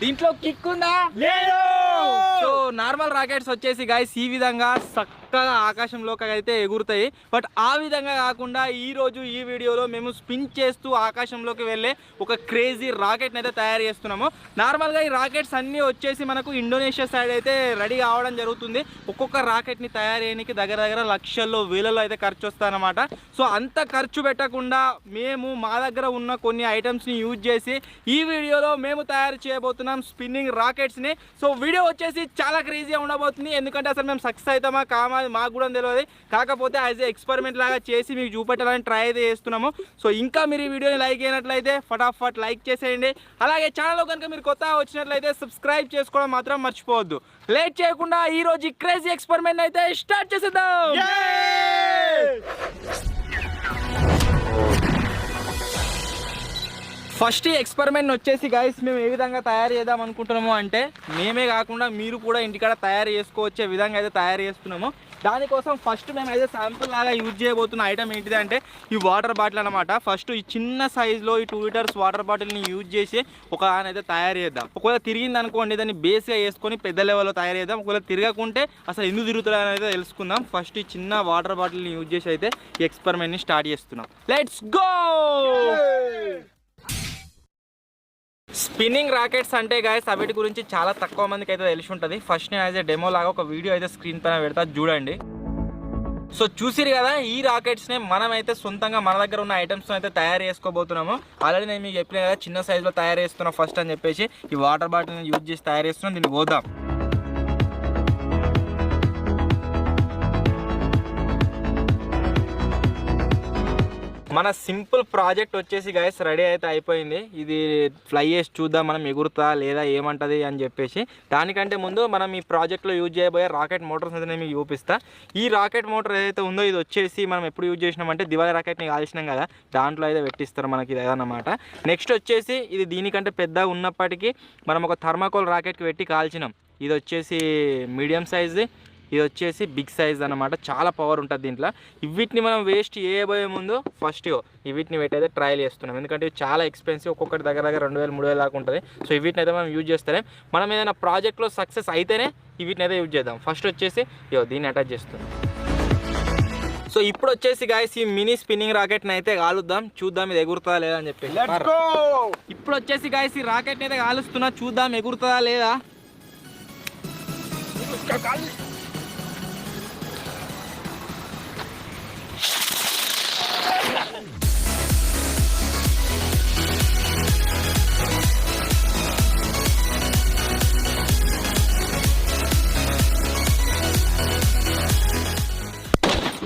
దీంట్లో కిక్ ఉందా లేదు సో నార్మల్ రాకెట్స్ వచ్చేసి గాయస్ ఈ విధంగా చక్కగా ఆకాశంలోకి అయితే ఎగురుతాయి. బట్ ఆ విధంగా కాకుండా ఈ రోజు ఈ వీడియోలో మేము స్పిన్ చేస్తూ ఆకాశంలోకి వెళ్ళే ఒక క్రేజీ రాకెట్ని అయితే తయారు చేస్తున్నాము. నార్మల్గా ఈ రాకెట్స్ అన్నీ వచ్చేసి మనకు ఇండోనేషియా సైడ్ అయితే రెడీ కావడం జరుగుతుంది. ఒక్కొక్క రాకెట్ని తయారు చేయడానికి దగ్గర దగ్గర లక్షల్లో వేలలో అయితే ఖర్చు వస్తాయన్నమాట సో అంత ఖర్చు పెట్టకుండా మేము మా దగ్గర ఉన్న కొన్ని ఐటమ్స్ని యూజ్ చేసి ఈ వీడియోలో మేము తయారు చేయబోతున్నాం స్పిన్నింగ్ రాకెట్స్ని సో వీడియో వచ్చేసి చాలా క్రేజీగా ఉండబోతుంది. ఎందుకంటే అసలు మేము సక్సెస్ అవుతామా కామా మాకు కూడా తెలియదు. కాకపోతే యాజ్ ఏ ఎక్స్పెరిమెంట్ లాగా చేసి మీకు చూపెట్టాలని ట్రై అయితే చేస్తున్నాము. సో ఇంకా మీరు ఈ వీడియోని లైక్ అయినట్లయితే ఫటాఫట్ లైక్ చేసేయండి. అలాగే ఛానల్లో కనుక మీరు కొత్తగా వచ్చినట్లయితే సబ్స్క్రైబ్ చేసుకోవడం మాత్రం మర్చిపోవద్దు. లేట్ చేయకుండా ఈరోజు క్రేజీ ఎక్స్పెరిమెంట్ అయితే స్టార్ట్ చేసేద్దాం. ఫస్ట్ ఈ ఎక్స్పెరిమెంట్ వచ్చేసి గైస్ మేము ఏ విధంగా తయారు చేద్దాం అనుకుంటున్నాము అంటే మేమే కాకుండా మీరు కూడా ఇంటికాడ తయారు చేసుకోవచ్చే విధంగా అయితే తయారు చేస్తున్నాము. దానికోసం ఫస్ట్ మేము అయితే శాంపుల్ లాగా యూజ్ చేయబోతున్న ఐటమ్ ఏంటిది అంటే ఈ వాటర్ బాటిల్ అనమాట ఫస్ట్ ఈ చిన్న సైజులో ఈ టూ లీటర్స్ వాటర్ బాటిల్ని యూజ్ చేసి ఒక అయితే తయారు చేద్దాం. ఒకవేళ తిరిగింది అనుకోండి దాన్ని బేస్గా వేసుకొని పెద్ద లెవెల్లో తయారు చేద్దాం. ఒకవేళ తిరగకుంటే అసలు ఎందుకు తిరుగుతుంది అనేది తెలుసుకుందాం. ఫస్ట్ ఈ చిన్న వాటర్ బాటిల్ని యూజ్ చేసి అయితే ఈ ఎక్స్పెరిమెంట్ని స్టార్ట్ చేస్తున్నాం. లెట్స్ గో స్పిన్నింగ్ రాకెట్స్ అంటే గాయస్ అవిటి గురించి చాలా తక్కువ మందికి అయితే తెలిసి ఉంటుంది. ఫస్ట్ నేను అయితే డెమో లాగా ఒక వీడియో అయితే స్క్రీన్ పైన పెడతా చూడండి. సో చూసిరు కదా ఈ రాకెట్స్ని మనం అయితే సొంతంగా మన దగ్గర ఉన్న ఐటమ్స్ అయితే తయారు చేసుకోబోతున్నాము. ఆల్రెడీ నేను మీకు చెప్పిన కదా చిన్న సైజులో తయారు చేస్తున్నాం ఫస్ట్ అని చెప్పేసి. ఈ వాటర్ బాటిల్ని యూజ్ చేసి తయారు చేస్తున్నాం దీన్ని పోదాం మన సింపుల్ ప్రాజెక్ట్ వచ్చేసి గైస్ రెడీ అయితే అయిపోయింది. ఇది ఫ్లై చేసి చూద్దాం మనం ఎగురుతా లేదా ఏమంటుంది అని చెప్పేసి. దానికంటే ముందు మనం ఈ ప్రాజెక్ట్లో యూజ్ చేయబోయే రాకెట్ మోటార్స్ అయితే నేను మీకు చూపిస్తా. ఈ రాకెట్ మోటార్ ఏదైతే ఉందో ఇది వచ్చేసి మనం ఎప్పుడు యూజ్ చేసినామంటే దివాళీ రాకెట్ని కాల్చినాం కదా. దాంట్లో అయితే పెట్టిస్తారు మనకి ఇది అన్నమాట నెక్స్ట్ వచ్చేసి ఇది దీనికంటే పెద్దగా ఉన్నప్పటికీ మనం ఒక థర్మాకోల్ రాకెట్కి పెట్టి కాల్చినాం. ఇది వచ్చేసి మీడియం సైజ్. ఇది వచ్చేసి బిగ్ సైజ్ అన్నమాట. చాలా పవర్ ఉంటుంది దీంట్లో. వీటిని మనం వేస్ట్ చేయబోయే ముందు ఫస్ట్ వీటిని పెట్టయితే ట్రయల్ చేస్తున్నాం. ఎందుకంటే ఇవి చాలా ఎక్స్పెన్సివ్ ఒక్కొక్కటి దగ్గర దగ్గర రెండు వేలు మూడు వేలు దాకా ఉంటుంది. సో వీటిని అయితే మనం యూజ్ చేస్తారే మనం ఏదైనా ప్రాజెక్ట్లో సక్సెస్ అయితేనే వీటిని అయితే యూజ్ చేద్దాం. ఫస్ట్ వచ్చేసి ఇయో దీన్ని అటాచ్ చేస్తున్నాం. సో ఇప్పుడు వచ్చేసి గాయస్ ఈ మినీ స్పిన్నింగ్ రాకెట్ని అయితే కాలుద్దాం. చూద్దాం ఇది ఎగురుతుందా లేదా అని చెప్పి ఇప్పుడు వచ్చేసి గాయస్ ఈ రాకెట్ని అయితే కాలుస్తున్నా. చూద్దాం ఎగురుతుందా లేదా?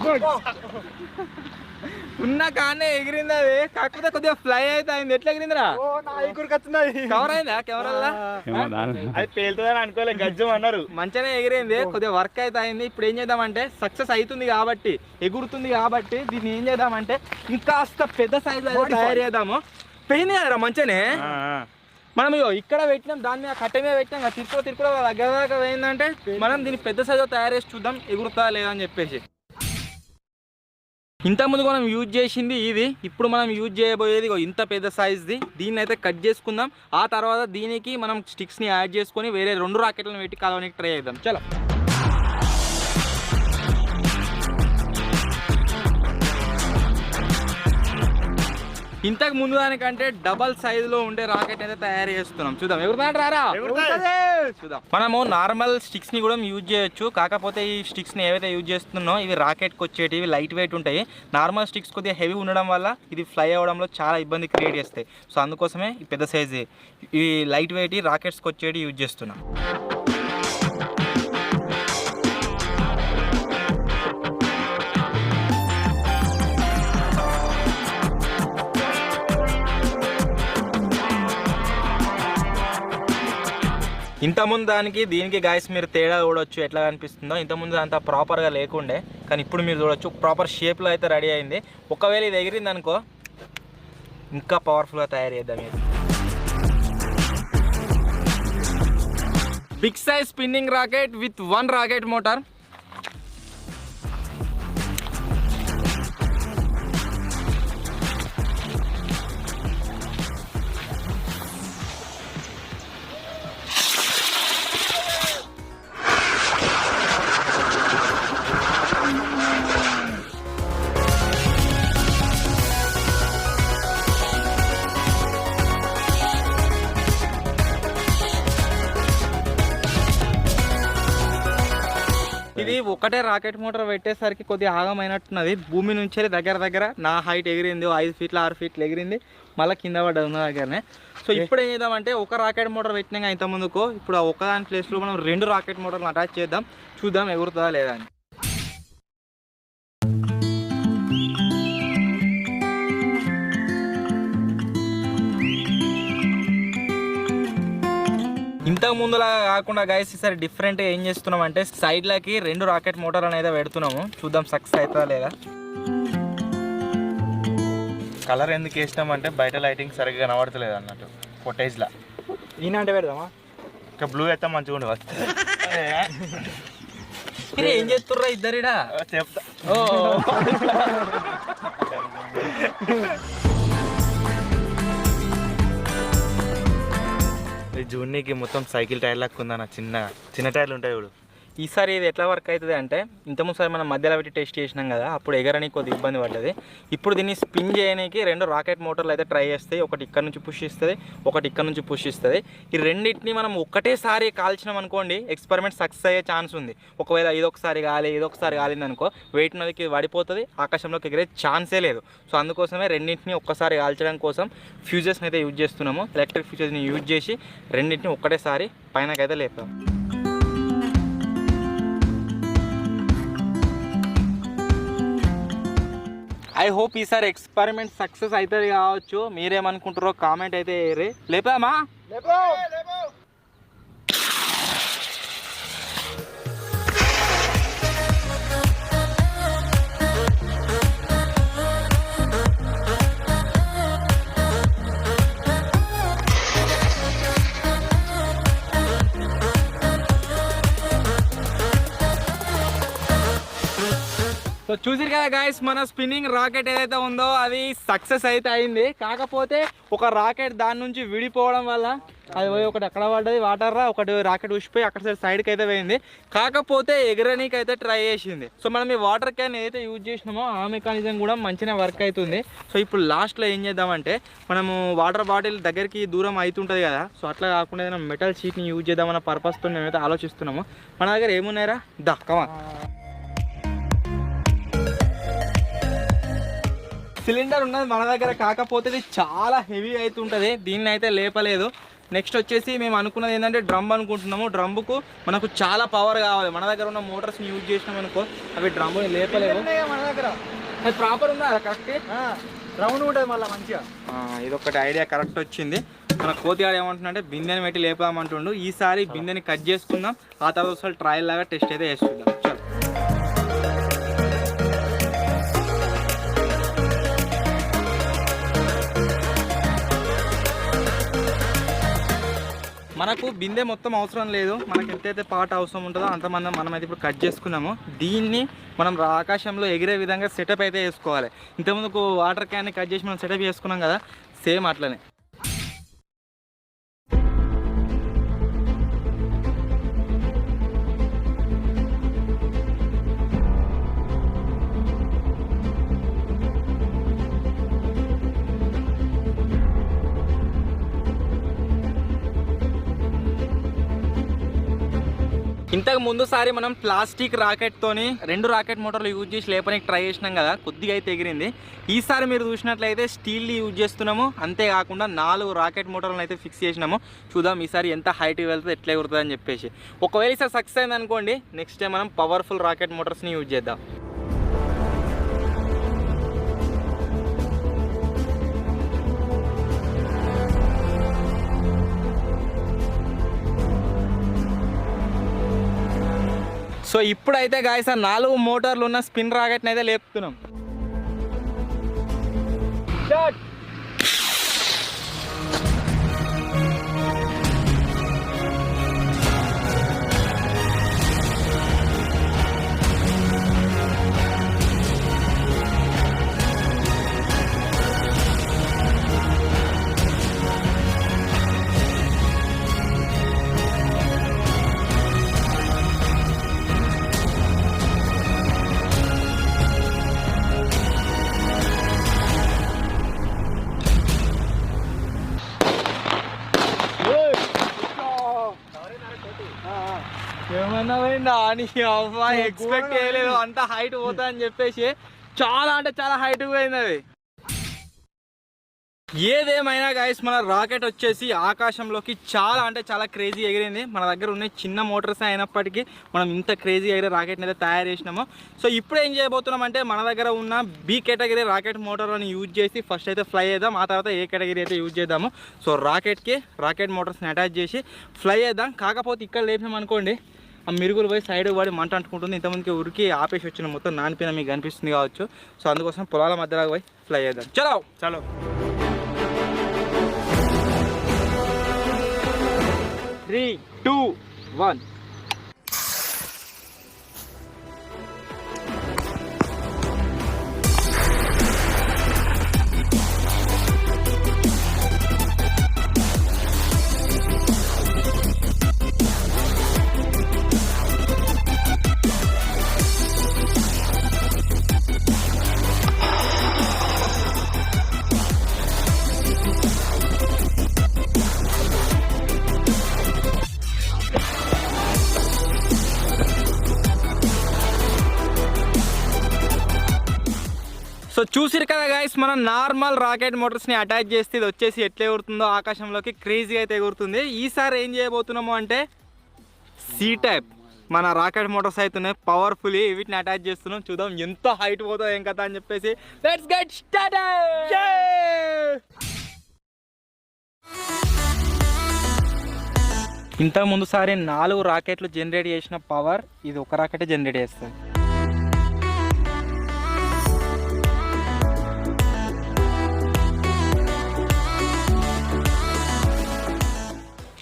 Good. ఉన్న కానే ఎగిరింది అది కాకపోతే కొద్దిగా ఫ్లై అయితే అయింది ఎట్లా ఎగిరిందిరా? కవర్ అయిందా? కెమెరాలో అది పేలుతుందని అనుకోలే గజ్జం అన్నారు. మంచిగానే ఎగిరింది. కొద్దిగా వర్క్ అయితే అయింది ఇప్పుడు ఏం చేద్దామంటే సక్సెస్ అవుతుంది కాబట్టి ఎగురుతుంది కాబట్టి దీన్ని ఏం చేద్దామంటే ఇంకాస్త పెద్ద సైజు అయితే తయారు చేద్దాము. పోయింది కదరా మంచిగానే? మనం ఇగో ఇక్కడ పెట్టినాం దాని మీద కట్టె మీద పెట్టినాం కదా తిరుపతి తిరుపతి దగ్గర దాకా పోయిందంటే మనం దీన్ని పెద్ద సైజు తయారు చేసి చూద్దాం ఎగురుతా లేదా అని చెప్పేసి. ఇంతకుముందు మనం యూజ్ చేసింది ఇది ఇప్పుడు మనం యూజ్ చేయబోయేది ఇంత పెద్ద సైజ్ది దీన్ని అయితే కట్ చేసుకుందాం. ఆ తర్వాత దీనికి మనం స్టిక్స్ని యాడ్ చేసుకొని వేరే రెండు రాకెట్లను పెట్టి కలవడానికి ట్రై చేద్దాం. చలో. ఇంతకు ముందు దానికంటే డబల్ సైజులో ఉండే రాకెట్ అయితే తయారు చేస్తున్నాం. చూద్దాం. ఎవరు రారా? చూద్దాం. మనము నార్మల్ స్టిక్స్ని కూడా యూజ్ చేయొచ్చు. కాకపోతే ఈ స్టిక్స్ని ఏవైతే యూజ్ చేస్తున్నామో ఇవి రాకెట్కి వచ్చేటివి లైట్ వెయిట్ ఉంటాయి. నార్మల్ స్టిక్స్ కొద్దిగా హెవీ ఉండడం వల్ల ఇది ఫ్లై అవ్వడంలో చాలా ఇబ్బంది క్రియేట్ చేస్తాయి. సో అందుకోసమే ఈ పెద్ద సైజు ఈ లైట్ వెయిట్ రాకెట్స్కి వచ్చేటి యూజ్ చేస్తున్నాం. ఇంతకుముందు దానికి దీనికి గాయస్ మీరు తేడా చూడొచ్చు ఎట్లా అనిపిస్తుందో ఇంతకుముందు అంత ప్రాపర్గా లేకుండే కానీ ఇప్పుడు మీరు చూడొచ్చు ప్రాపర్ షేప్లో అయితే రెడీ అయింది. ఒకవేళ ఇది ఎగిరింది అనుకో ఇంకా పవర్ఫుల్గా తయారు చేద్దాం ఇది. Big size spinning rocket with one rocket motor ఒకటే రాకెట్ మోటార్ పెట్టేసరికి కొద్దిగా ఆగమైనట్టున్నది. భూమి నుంచి దగ్గర దగ్గర నా హైట్ ఎగిరింది ఐదు ఫీట్లు ఆరు ఫీట్లు ఎగిరింది. మళ్ళీ కింద పడ్డది ఉన్న దగ్గరనే. సో ఇప్పుడు ఏం చేద్దామంటే ఒక రాకెట్ మోటార్ పెట్టినాక ఇంత ముందుకు ఇప్పుడు ఆ ఒక్కదాని ప్లేస్లో మనం రెండు రాకెట్ మోటార్లు అటాచ్ చేద్దాం. చూద్దాం ఎగురుతుందా లేదా అని. ఇంతకు ముందులా కాకుండా గైస్ ఈసారి డిఫరెంట్ ఏం చేస్తున్నాం అంటే సైడ్ లకి రెండు రాకెట్ మోటార్ అనేది పెడుతున్నాము. చూద్దాం సక్సెస్ అవుతుందా లేదా? కలర్ ఎందుకు వేసినాం అంటే బయట లైటింగ్ సరిగ్గా కనబడతలేదు అన్నట్టు ఫొటేజ్లా ఈయన అంటే పెడదామా? ఇంకా బ్లూ అయితే మంచిగా ఉండి వస్తుంది ఏం చేస్తుర్రా ఇద్దరిడా? చెప్తా. ఓ. జూన్నీకి మొత్తం సైకిల్ టైర్ లాగా ఉందన్న చిన్న చిన్న టైర్లు ఉంటాయి ఇప్పుడు ఈసారి ఇది ఎట్లా వర్క్ అవుతుంది అంటే ఇంతకుముందు మనం మధ్యలో పెట్టి టెస్ట్ చేసినాం కదా అప్పుడు ఎగరని కొద్దిగా ఇబ్బంది పడ్డది. ఇప్పుడు దీన్ని స్పిన్ చేయడానికి రెండు రాకెట్ మోటార్లు అయితే ట్రై చేస్తాయి. ఒకటి ఇక్కడ నుంచి పుష్ ఇస్తుంది ఒకటి ఇక్కడ నుంచి పుష్ ఇస్తుంది ఈ రెండింటిని మనం ఒకటేసారి కాల్చినాం అనుకోండి ఎక్స్పెరిమెంట్ సక్సెస్ అయ్యే ఛాన్స్ ఉంది. ఒకవేళ ఇదొకసారి కాలి ఇదొకసారి కాలింది అనుకో వెయిట్ నదికి పడిపోతుంది ఆకాశంలోకి ఎగిరే ఛాన్సే లేదు. సో అందుకోసమే రెండింటిని ఒక్కసారి కాల్చడం కోసం ఫ్యూజెస్ని అయితే యూజ్ చేస్తున్నాము. ఎలక్ట్రిక్ ఫ్యూజెస్ని యూజ్ చేసి రెండింటిని ఒక్కటేసారి పైనకైతే లేపుతాం. ఐ హోప్ ఈసారి ఎక్స్పెరిమెంట్ సక్సెస్ అవుతుంది కావచ్చు. మీరేమనుకుంటారో కామెంట్ అయితే వేయరు లేపామా సో చూసిరు కదా గాయస్ మన స్పిన్నింగ్ రాకెట్ ఏదైతే ఉందో అది సక్సెస్ అయితే అయింది. కాకపోతే ఒక రాకెట్ దాని నుంచి విడిపోవడం వల్ల అది పోయి ఒకటి అక్కడ పడ్డది? వాటర్ రా? ఒకటి రాకెట్ ఉసిపోయి అక్కడ సైడ్ సైడ్కి అయితే పోయింది. కాకపోతే ఎగరనీకి అయితే ట్రై చేసింది. సో మనం ఈ వాటర్ క్యాన్ ఏదైతే యూజ్ చేసినామో ఆ మెకానిజం కూడా మంచిగా వర్క్ అవుతుంది సో ఇప్పుడు లాస్ట్లో ఏం చేద్దామంటే మనము వాటర్ బాటిల్ దగ్గరికి దూరం అవుతుంటుంది కదా. సో అట్లా కాకుండా ఏదైనా మెటల్ షీట్ని యూజ్ చేద్దామన్న పర్పస్తో మేమైతే ఆలోచిస్తున్నాము. మన దగ్గర ఏమున్నాయరా? దా కమా సిలిండర్ ఉన్నది మన దగ్గర కాకపోతే చాలా హెవీ అవుతుంటుంది దీన్ని అయితే లేపలేదు. నెక్స్ట్ వచ్చేసి మేము అనుకున్నది ఏంటంటే డ్రమ్ అనుకుంటున్నాము. డ్రమ్కు మనకు చాలా పవర్ కావాలి. మన దగ్గర ఉన్న మోటార్స్ని యూజ్ చేసినాం అనుకో అవి డ్రమ్ని లేపలేవు. మన దగ్గర? అది ప్రాపర్ ఉందా? కరెక్ట్? రౌండ్ ఉంటుంది మళ్ళీ మంచిగా. ఇది ఒకటి ఐడియా కరెక్ట్ వచ్చింది. మన కోతిగాడు ఏమంటున్నాడంటే బిందెని పెట్టి లేపామంటుండు ఈసారి బిందెని కట్ చేసుకుందాం. ఆ తర్వాత ఒకసారి ట్రయల్ లాగా టెస్ట్ అయితే చేసుకుందాం మనకు బిందె మొత్తం అవసరం లేదు. మనకి ఎంతైతే పాట అవసరం ఉంటుందో అంత మనం మనమైతే ఇప్పుడు కట్ చేసుకున్నాము. దీన్ని మనం ఆకాశంలో ఎగిరే విధంగా సెటప్ అయితే వేసుకోవాలి ఇంతకుముందు వాటర్ క్యాన్ని కట్ చేసి మనం సెటప్ చేసుకున్నాం కదా సేమ్ అట్లనే. ఇంతకు ముందుసారి మనం ప్లాస్టిక్ రాకెట్ తోని రెండు రాకెట్ మోటార్లు యూజ్ చేసి లేపనికి ట్రై చేసినాం కదా కొద్దిగా అయితే ఎగిరింది. ఈసారి మీరు చూసినట్లయితే స్టీల్ యూజ్ చేస్తున్నాము అంతేకాకుండా నాలుగు రాకెట్ మోటార్లను అయితే ఫిక్స్ చేసినాము. చూద్దాం ఈసారి ఎంత హైట్ వెళ్తుంది ఎట్లా ఎగురుతుంది అని చెప్పేసి. ఒకవేళ ఈసారి సక్సెస్ అయింది అనుకోండి నెక్స్ట్ టైం మనం పవర్ఫుల్ రాకెట్ మోటార్స్ని యూజ్ చేద్దాం. సో ఇప్పుడైతే గాయస్ ఆ నాలుగు మోటార్లు ఉన్న స్పిన్ రాకెట్ని అయితే లేపుతున్నాం. నీ అబ్బాయి ఎక్స్పెక్ట్ చేయలేదు. అంత హైట్ పోతా అని చెప్పేసి చాలా అంటే చాలా హైట్ పోయింది అది. ఏదేమైనా గాయస్ మన రాకెట్ వచ్చేసి ఆకాశంలోకి చాలా అంటే చాలా క్రేజీ ఎగిరింది. మన దగ్గర ఉన్న చిన్న మోటార్స్ అయినప్పటికీ మనం ఇంత క్రేజీ ఎగిరే రాకెట్ని అయితే తయారు చేసినాము. సో ఇప్పుడు ఏం చేయబోతున్నాం అంటే మన దగ్గర ఉన్న బి కేటగిరీ రాకెట్ మోటార్ని యూజ్ చేసి ఫస్ట్ అయితే ఫ్లై చేద్దాం. ఆ తర్వాత ఏ కేటగిరీ అయితే యూజ్ చేద్దాము. సో రాకెట్కి రాకెట్ మోటార్స్ని అటాచ్ చేసి ఫ్లై చేద్దాం. కాకపోతే ఇక్కడ లేపినాం అనుకోండి ఆ మిరుగులు పోయి సైడ్ పడి మంట అంటుకుంటుంది. ఇంతమందికి ఉరికి ఆపేసి వచ్చిన మొత్తం నానిపోయిన మీకు కనిపిస్తుంది కావచ్చు. సో అందుకోసం పొలాల మధ్యలో పోయి ఫ్లై చేద్దాం. చలో! చలో. త్రీ టూ వన్ గైస్ మనం నార్మల్ రాకెట్ మోటార్స్ని అటాచ్ చేస్తే ఇది వచ్చేసి ఎట్లా ఎగురుతుందో ఆకాశంలోకి క్రేజీ అయితే ఎగురుతుంది. ఈసారి ఏం చేయబోతున్నాము అంటే సీ టైప్ మన రాకెట్ మోటార్స్ అవుతున్నాయి పవర్ఫుల్ వీటిని అటాచ్ చేస్తున్నాం. చూద్దాం ఎంత హైట్ పోతుందో ఏం కదా అని చెప్పేసి. లెట్స్ గెట్ స్టార్ట్ ఇంత సారి నాలుగు రాకెట్లు జనరేట్ చేసిన పవర్ ఇది ఒక రాకెట్ జనరేట్ చేస్తుంది.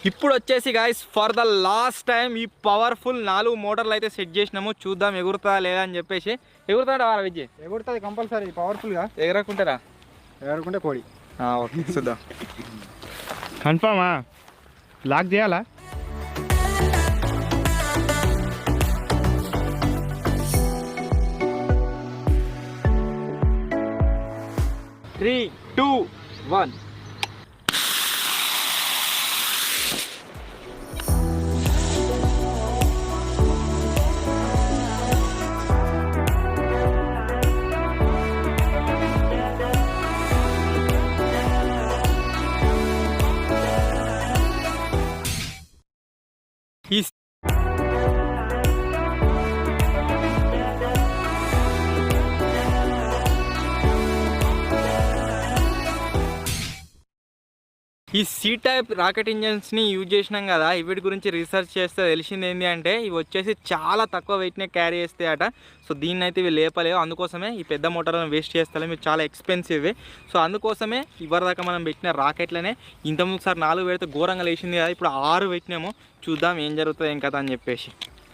ఇప్పుడు వచ్చేసి guys for the last time ఈ పవర్ఫుల్ నాలుగు మోటార్లు అయితే సెట్ చేసినాము. చూద్దాం ఎగురుతా లేదా అని చెప్పేసి. ఎగురుతాడా వారా విజయ్? ఎగురుతుంది కంపల్సరీ పవర్ఫుల్గా ఎగరకుంటారా ఎగురుకుంటే కోడి ఓకే చూద్దాం. కన్ఫామా లాక్ చేయాలా? Three two one C type rocket ఇంజన్స్ని use చేసినాం కదా వీటి గురించి రీసెర్చ్ చేస్తే తెలిసింది ఏంటి అంటే ఇవి వచ్చేసి చాలా తక్కువ వెయిట్నే క్యారీ చేస్తాయట. సో దీన్ని అయితే ఇవి లేపలేవు. అందుకోసమే ఈ పెద్ద మోటార్లను వేస్ట్ చేస్తలేము చాలా ఎక్స్పెన్సివ్ సో అందుకోసమే ఇవరిదాకా మనం పెట్టిన రాకెట్లనే ఇంతకుముందు సార్ నాలుగు పెడితే ఘోరంగా లేచింది కదా ఇప్పుడు ఆరు పెట్టినాము. చూద్దాం ఏం జరుగుతుంది ఏం కదా అని చెప్పేసి.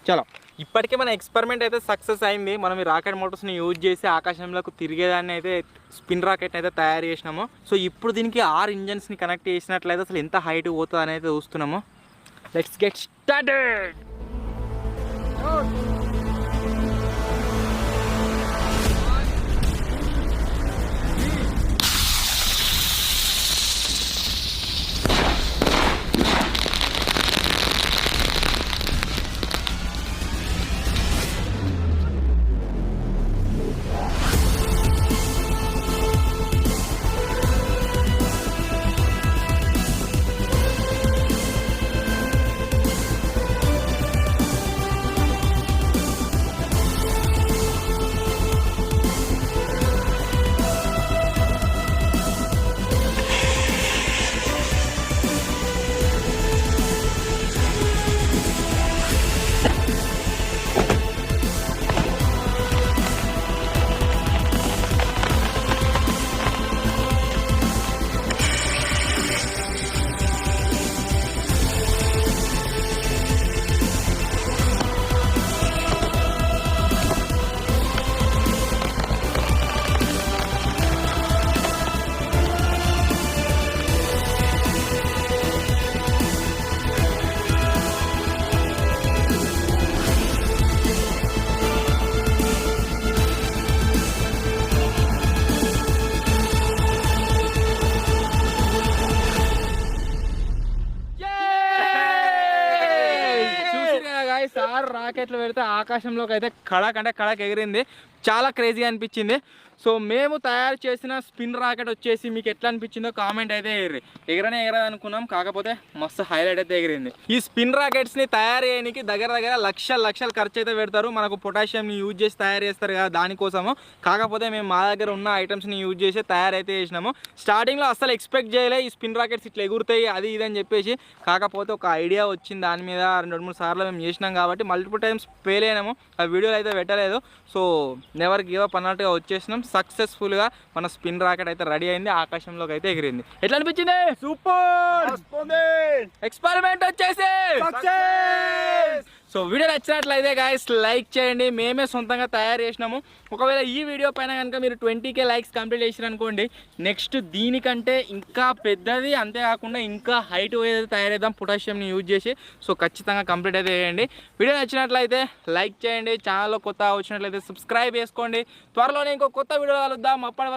చలో. ఇప్పటికే మన ఎక్స్పెరిమెంట్ అయితే సక్సెస్ అయింది. మనం ఈ రాకెట్ మోటార్స్ని యూజ్ చేసి ఆకాశంలోకి తిరిగేదాన్ని అయితే స్పిన్ రాకెట్ అయితే తయారు చేసినాము. సో ఇప్పుడు దీనికి ఆరు ఇంజన్స్ని కనెక్ట్ చేసినట్లయితే అసలు ఎంత హైట్ పోతుంది అనేది చూస్తున్నాము. Let's get started! ఆకాశంలోకి అయితే కడక్ అంటే కడక్ ఎగిరింది చాలా క్రేజీ అనిపించింది. సో మేము తయారు చేసిన స్పిన్ రాకెట్ వచ్చేసి మీకు ఎట్లా అనిపించిందో కామెంట్ అయితే ఎగిరి. ఎగరనే ఎగరదు అనుకున్నాం. కాకపోతే మస్తు హైలైట్ అయితే ఎగిరింది. ఈ స్పిన్ రాకెట్స్ని తయారు చేయడానికి దగ్గర దగ్గర లక్షల లక్షలు ఖర్చు అయితే పెడతారు. మనకు పొటాషియంని యూజ్ చేసి తయారు చేస్తారు కదా దానికోసము. కాకపోతే మేము మా దగ్గర ఉన్న ఐటమ్స్ని యూజ్ చేసి తయారైతే చేసినాము. స్టార్టింగ్లో అసలు ఎక్స్పెక్ట్ చేయలే ఈ స్పిన్ రాకెట్స్ ఇట్లా ఎగురుతాయి అది ఇది అని చెప్పేసి. కాకపోతే ఒక ఐడియా వచ్చింది. దాని మీద రెండు మూడు సార్లు మేము చేసినాం కాబట్టి మల్టిపుల్ టైమ్స్ ఫెయిల్ అయినాము. ఆ వీడియోలు అయితే పెట్టలేదు. సో నెవర్ గివ్ అప్ అన్నట్టుగా వచ్చేసినాం. సక్సెస్ఫుల్గా మన స్పిన్ రాకెట్ అయితే రెడీ అయింది. ఆకాశంలోకి అయితే ఎగిరింది. ఎట్లా అనిపించింది? సూపర్! ఎక్స్పెరిమెంట్ వచ్చేసి! సో వీడియో నచ్చినట్లయితే గాయస్ లైక్ చేయండి. మేమే సొంతంగా తయారు చేసినాము. ఒకవేళ ఈ వీడియో పైన కనుక మీరు ట్వంటీ కే లైక్స్ కంప్లీట్ చేసిరనుకోండి అనుకోండి నెక్స్ట్ దీనికంటే ఇంకా పెద్దది అంతేకాకుండా ఇంకా హైట్ ఏదైతే తయారైద్దాం పొటాషియంని యూజ్ చేసి. సో ఖచ్చితంగా కంప్లీట్ అయితే చేయండి. వీడియో నచ్చినట్లయితే లైక్ చేయండి. ఛానల్లో కొత్త వచ్చినట్లయితే సబ్స్క్రైబ్ చేసుకోండి. త్వరలోనే ఇంకో కొత్త వీడియో కలుద్దాం. అప్పటి వరకు